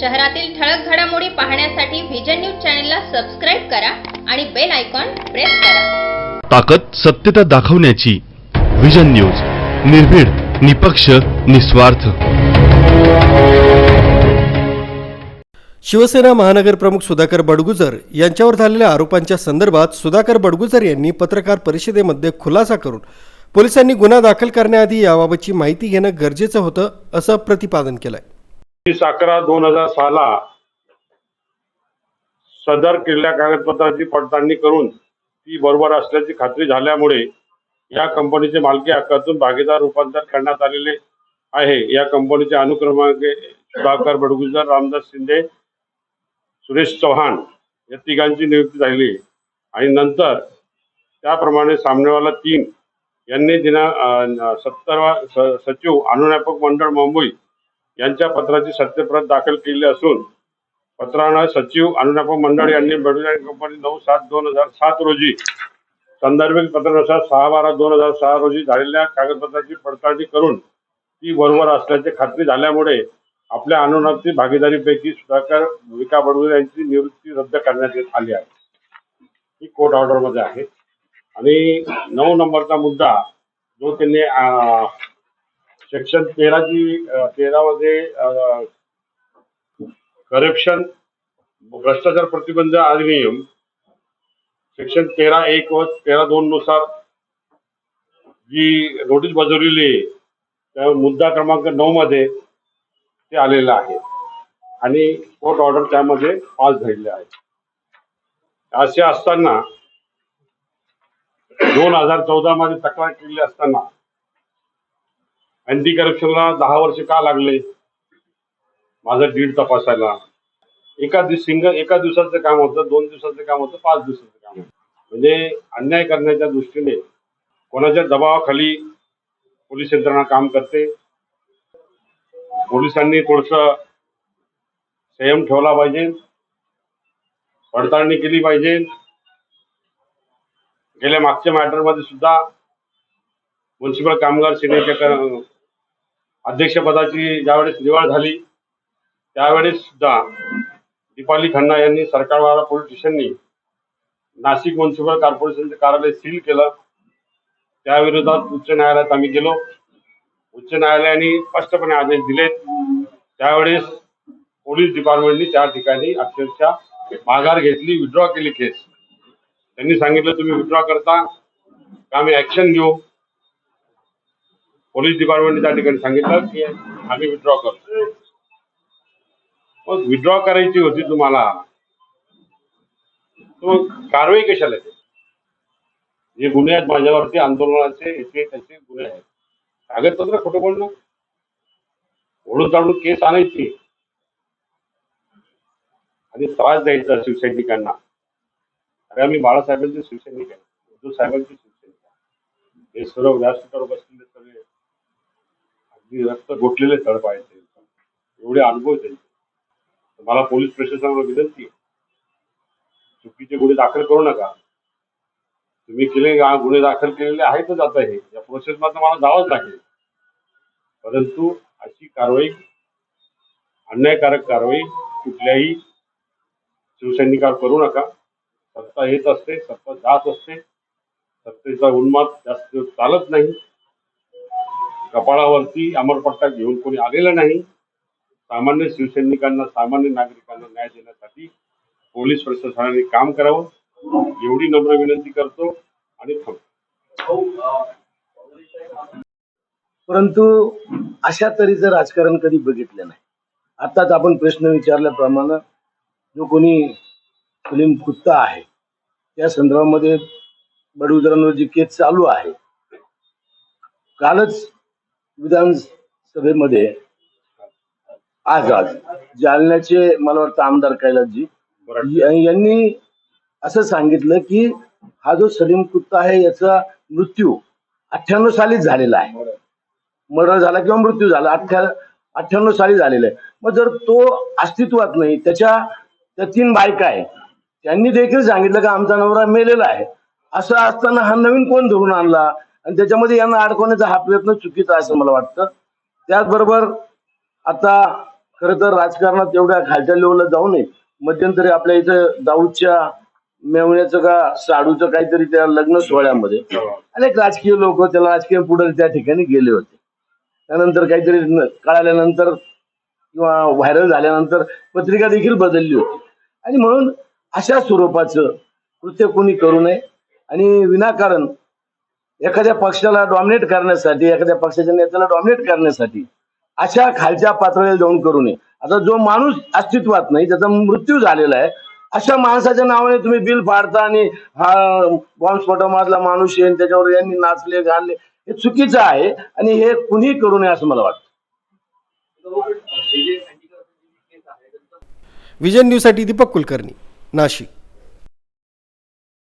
शहरातील ठळक घडामोडी पाहण्यासाठी व्हिजन न्यूज चॅनलला सबस्क्राईब करा आणि बेल आयकॉन प्रेस करा. ताकद सत्यता दाखवण्याची विजन न्यूज निर्भीड निपक्ष निस्वार्थ. शिवसेना महानगर प्रमुख सुधाकर बडगुजर यांच्यावर झालेल्या आरोपांच्या संदर्भात सुधाकर बडगुजर यांनी पत्रकार परिषदेमध्ये खुलासा करून पोलिसांनी गुन्हा दाखल करण्याआधी याबाबतची माहिती घेणं गरजेचं होतं असं प्रतिपादन केलंय. वीस अकरा दोन हजार सहाला सदर केलेल्या कागदपत्राची पडताळणी करून ती बरोबर असल्याची खात्री झाल्यामुळे या कंपनीचे मालकी हक्कातून भागीदार रूपांतर करण्यात आलेले आहे. या कंपनीचे अनुक्रमांक सुधाकर बडगुजर रामदास शिंदे सुरेश चव्हाण या तिघांची नियुक्ती झाली. आणि नंतर त्याप्रमाणे सामनेवाला तीन यांनी दिना सत्तरवा सचिव अनुज्ञापक मंडळ मुंबई यांच्या पत्राची सत्यप्रत दाखल केली असून पत्रानं सचिव अनुनाप मंडळ यांनी बडोदा कंपनी नऊ सात दोन हजार सात रोजी संदर्भित पत्रानुसार सहा बारा दोन हजार सहा रोजी झालेल्या कागदपत्राची पडताळणी करून ती बरोबर असल्याची खात्री झाल्यामुळे आपल्या अनुनाती भागीदारीपैकी सुधाकर विका बडवे यांची निवृत्ती रद्द करण्यात येत आली आहे. ही कोर्ट ऑर्डरमध्ये आहे. आणि नऊ नंबरचा मुद्दा जो त्यांनी सेक्शन तेराची तेरामध्ये करप्शन भ्रष्टाचार प्रतिबंध अधिनियम सेक्शन तेरा एक व तेरा दोन नुसार जी नोटीस बजावलेली आहे त्या मुद्दा क्रमांक नऊ मध्ये ते आलेलं आहे. आणि कोर्ट ऑर्डर त्यामध्ये पास झालेले आहे. असे असताना दोन हजार चौदा मध्ये तक्रार केली असताना अँटी करप्शनला दहा वर्ष का लागले? माझं डीड तपासायला. एका दिवस सिंगल एका दिवसाचं काम होतं दोन दिवसाचं काम होतं पाच दिवसाचं काम होतं. म्हणजे अन्याय करण्याच्या दृष्टीने कोणाच्या दबावाखाली पोलीस यंत्रणा काम करते? पोलिसांनी थोडस संयम ठेवला पाहिजे. पडताळणी केली पाहिजे. गेल्या मागच्या मॅटरमध्ये सुद्धा म्युन्सिपल कामगार सेनेच्या अध्यक्षपदाची ज्यावेळेस निवड झाली त्यावेळेस सुद्धा दीपाली खन्ना यांनी सरकारवाला पोलीस स्टेशननी नाशिक म्युन्सिपल कॉर्पोरेशनचे कार्यालय सील केलं. त्याविरोधात उच्च न्यायालयात आम्ही गेलो. उच्च न्यायालयाने स्पष्टपणे आदेश दिलेत. त्यावेळेस पोलीस डिपार्टमेंटनी त्या ठिकाणी अक्षरशः माघार घेतली विड्रॉ केली केस त्यांनी सांगितलं तुम्ही विड्रॉ करता. का आम्ही ऍक्शन घेऊ. पोलीस डिपार्टमेंटने त्या ठिकाणी सांगितलं की आम्ही विड्रॉ करतो. मग विड्रॉ करायची होती तुम्हाला मग कारवाई कशाला जे गुन्हे आहेत माझ्यावरती आंदोलनाचे याचे त्याचे गुन्हे आहेत. कागदपत्र खोटं बोलणं? ओढून ताडून केस आणायची. आणि त्रास द्यायचा शिवसैनिकांना. अरे आम्ही बाळासाहेबांचे शिवसैनिक आहे उद्धव साहेबांचे शिवसैनिक आहे. हे सर्व व्यासपीठावर बसलेले सगळे रक्त गोठलेले तळप आहेत एवढे अनुभव त्यांचे. मला पोलीस प्रशासनाला विनंती आहे. चुकीचे गुन्हे दाखल करू नका. तुम्ही केले का गुन्हे दाखल केलेले आहेतच आता हे. या प्रोसेसमध्ये मला जावंच लागेल. परंतु अशी कारवाई अन्यायकारक कारवाई कुठल्याही शिवसैनिकावर करू नका. सत्ता येत असते सत्ता जात असते. सत्तेचा उन्माद जास्त चालत नाही. कपाळावरती अमरपट्टा घेऊन कोणी आलेलं नाही. सामान्य शिवसैनिकांना सामान्य नागरिकांना न्याय देण्यासाठी पोलीस प्रशासनाने काम करावं. एवढी नम्र विनंती करतो आणि थांबतो. परंतु अशा तऱ्हेचं राजकारण कधी बघितलं नाही. आताच आपण प्रश्न विचारल्याप्रमाणे जो कोणी सलीम कुत्ता आहे त्या संदर्भामध्ये बडगुजरांवर जी केस चालू आहे कालच विधानसभेमध्ये आज आज जालन्याचे मला वाटतं आमदार कैलासजी यांनी असं सांगितलं की हा जो सलीम कुत्ता आहे याचा मृत्यू अठ्ठ्याण्णव सालीच झालेला आहे. मर्डर झाला किंवा मृत्यू झाला अठ्ठ्या अठ्ठ्याण्णव साली झालेला आहे. मग जर तो अस्तित्वात नाही त्याच्या त्या तीन बायका आहे त्यांनी देखील सांगितलं की आमचा नवरा मेलेला आहे. असं असताना हा नवीन कोण धरून आणला? आणि त्याच्यामध्ये यांना अडकवण्याचा हा प्रयत्न चुकीचा असं मला वाटतं. त्याचबरोबर आता खरं तर राजकारणात एवढ्या खालच्या लेवलला जाऊ नये. मध्यंतरी आपल्या इथं दाऊदच्या मेवण्याचं का साडूचं काहीतरी त्या लग्न सोहळ्यामध्ये अनेक राजकीय लोक त्याला राजकीय पुढे त्या ठिकाणी गेले होते. त्यानंतर काहीतरी कळाल्यानंतर किंवा व्हायरल झाल्यानंतर पत्रिका देखील बदलली होती. आणि म्हणून अशा स्वरूपाचं कृत्य कोणी करू नये. आणि विनाकारण एखाद्या पक्षाला डॉमिनेट करण्यासाठी एखाद्या पक्षाच्या नेत्याला डॉमिनेट करण्यासाठी अशा खालच्या पातळीला जाऊन करू नये. आता जो माणूस अस्तित्वात नाही त्याचा मृत्यू झालेला आहे अशा माणसाच्या नावाने तुम्ही बिल फाडता आणि हा बॉम्बस्फोटामधला माणूस येईन त्याच्यावर यांनी नाचले गाणले हे चुकीचं आहे आणि हे कुणीही करू नये असं मला वाटतं. विजन न्यूजसाठी दीपक कुलकर्णी नाशिक.